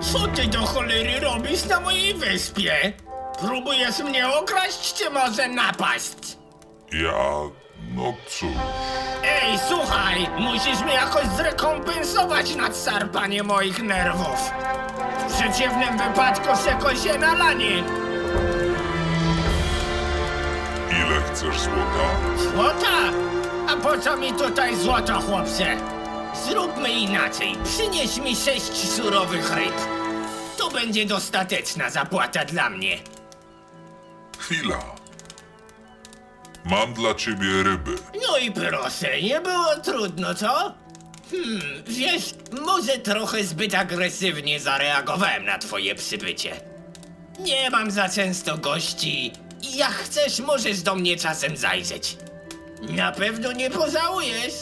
Co ty do cholery robisz na mojej wyspie? Próbujesz mnie okraść, czy może napaść? Ja... no cóż... Ej, słuchaj, musisz mi jakoś zrekompensować nadszarpanie moich nerwów. W przeciwnym wypadku seko się na lanie. Ile chcesz złota? Złota? A po co mi tutaj złoto, chłopcze? Zróbmy inaczej. Przynieś mi sześć surowych ryb. To będzie dostateczna zapłata dla mnie. Chwila. Mam dla ciebie ryby. No i proszę, nie było trudno, co? Hmm, wiesz, może trochę zbyt agresywnie zareagowałem na twoje przybycie. Nie mam za często gości. Jak chcesz, możesz do mnie czasem zajrzeć. Na pewno nie pożałujesz.